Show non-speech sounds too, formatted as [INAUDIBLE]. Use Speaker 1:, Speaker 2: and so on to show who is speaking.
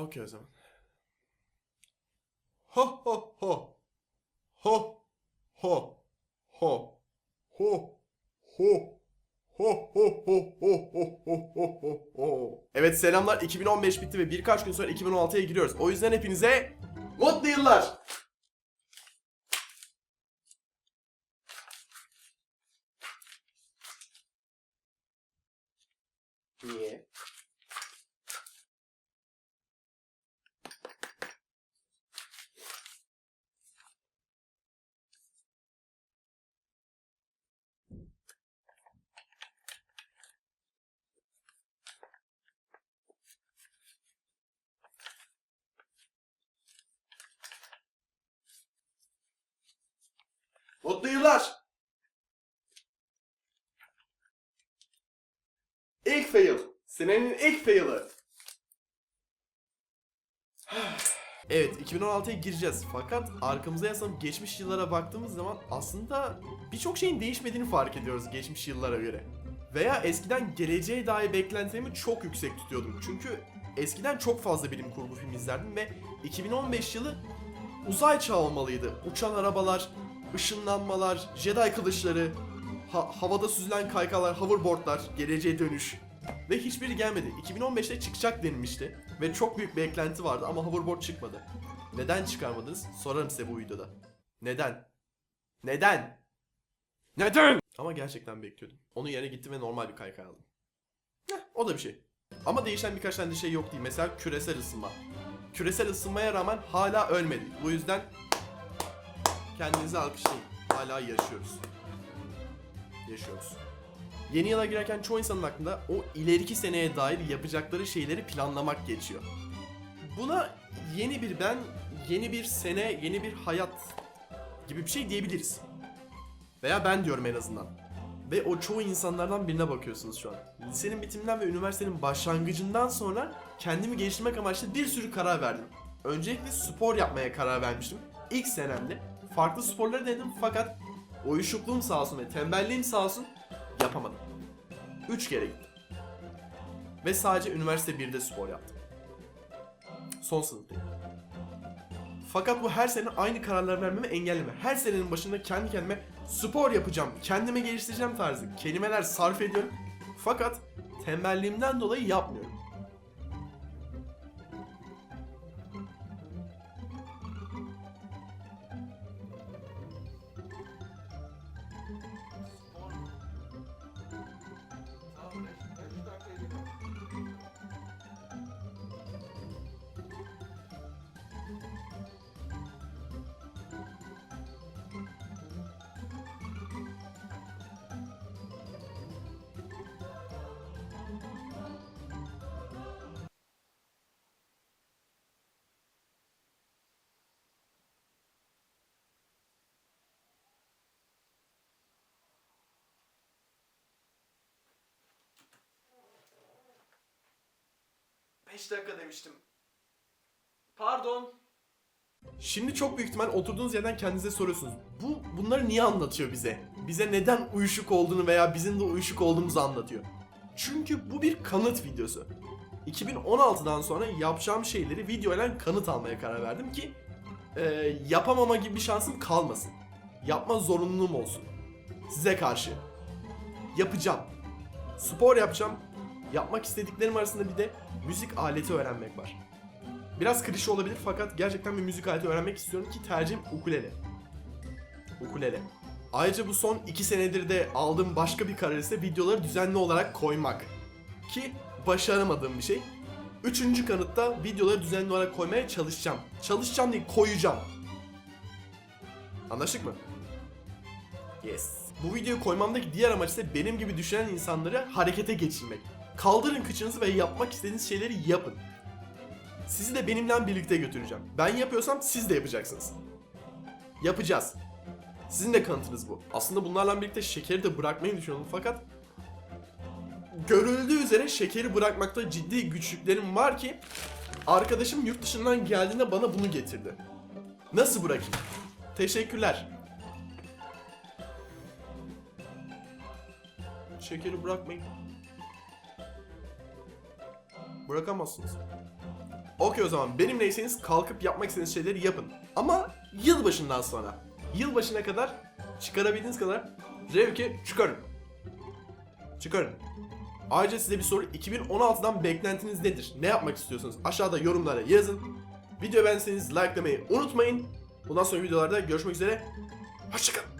Speaker 1: Okey o zaman. Ho ho ho. Ho ho ho. Ho ho. Ho, ho, ho, ho, ho, ho, ho. Evet selamlar 2015 bitti ve birkaç gün sonra 2016'ya giriyoruz. O yüzden hepinize mutlu yıllar. Niye? Fail. Senenin ilk fail'ı. [SIGHS] Evet 2016'ya gireceğiz fakat arkamıza yaslanıp geçmiş yıllara baktığımız zaman aslında birçok şeyin değişmediğini fark ediyoruz geçmiş yıllara göre. Veya eskiden geleceğe dair beklentilerimi çok yüksek tutuyordum. Çünkü eskiden çok fazla bilim kurgu film izlerdim ve 2015 yılı uzay çağı olmalıydı. Uçan arabalar, ışınlanmalar, Jedi kılıçları, ha- havada süzülen kaykalar, hoverboardlar, geleceğe dönüş. Ve hiçbiri gelmedi. 2015'te çıkacak denilmişti. Ve çok büyük beklenti vardı ama hoverboard çıkmadı. Neden çıkarmadınız? Sorarım size bu videoda. Neden? Neden? Neden? Ama gerçekten bekliyordum. Onun yerine gittim ve normal bir kaykay aldım. Heh, o da bir şey. Ama değişen birkaç tane de şey yok değil. Mesela küresel ısınma. Küresel ısınmaya rağmen hala ölmedik. Bu yüzden kendinizi alkışlayın. Hala yaşıyoruz. Yaşıyoruz. Yeni yıla girerken çoğu insanın aklında o ileriki seneye dair yapacakları şeyleri planlamak geçiyor. Buna yeni bir ben, yeni bir sene, yeni bir hayat gibi bir şey diyebiliriz. Veya ben diyorum en azından. Ve o çoğu insanlardan birine bakıyorsunuz şu an. Lisenin bitiminden ve üniversitenin başlangıcından sonra kendimi geliştirmek amaçlı bir sürü karar verdim. Öncelikle spor yapmaya karar vermiştim. İlk senemde farklı sporları denedim fakat uyuşukluğum sağ olsun ve tembelliğim sağ olsun yapamadım. Üç kere gittim. Ve sadece üniversite 1'de spor yaptım. Son sınıftayım. Fakat bu her sene aynı kararlar vermemi engelleme. Her senenin başında kendi kendime spor yapacağım, kendimi geliştireceğim tarzı kelimeler sarf ediyorum. Fakat tembelliğimden dolayı yapmıyorum. Beş dakika demiştim. Pardon. Şimdi çok büyük ihtimal oturduğunuz yerden kendinize soruyorsunuz. Bu bunları niye anlatıyor bize? Bize neden uyuşuk olduğunu veya bizim de uyuşuk olduğumuzu anlatıyor. Çünkü bu bir kanıt videosu. 2016'dan sonra yapacağım şeyleri videoyla kanıt almaya karar verdim ki e, yapamama gibi bir şansım kalmasın. Yapma zorunluluğum olsun. Size karşı. Yapacağım. Spor yapacağım. Yapmak istediklerim arasında bir de müzik aleti öğrenmek var. Biraz klişe olabilir fakat gerçekten bir müzik aleti öğrenmek istiyorum ki tercihim ukulele. Ukulele. Ayrıca bu son iki senedir de aldığım başka bir karar ise videoları düzenli olarak koymak. Ki başaramadığım bir şey. Üçüncü kanıtta videoları düzenli olarak koymaya çalışacağım. Çalışacağım değil koyacağım. Anlaştık mı? Yes. Bu videoyu koymamdaki diğer amaç ise benim gibi düşünen insanları harekete geçirmek. Kaldırın kıçınızı ve yapmak istediğiniz şeyleri yapın. Sizi de benimle birlikte götüreceğim. Ben yapıyorsam siz de yapacaksınız. Yapacağız. Sizin de kanıtınız bu. Aslında bunlarla birlikte şekeri de bırakmayı düşünüyorum fakat görüldüğü üzere şekeri bırakmakta ciddi güçlüklerim var ki arkadaşım yurt dışından geldiğinde bana bunu getirdi. Nasıl bırakayım? Teşekkürler. Şekeri bırakmayın. Bırakamazsınız. Okey o zaman benimleyseniz kalkıp yapmak istediğiniz şeyleri yapın. Ama yılbaşından sonra. Yılbaşına kadar çıkarabildiğiniz kadar Revki çıkarın. Çıkarın. Ayrıca size bir soru 2016'dan beklentiniz nedir? Ne yapmak istiyorsunuz? Aşağıda yorumlara yazın. Video beğendiyseniz likelamayı unutmayın. Bundan sonra videolarda görüşmek üzere. Hoşçakalın.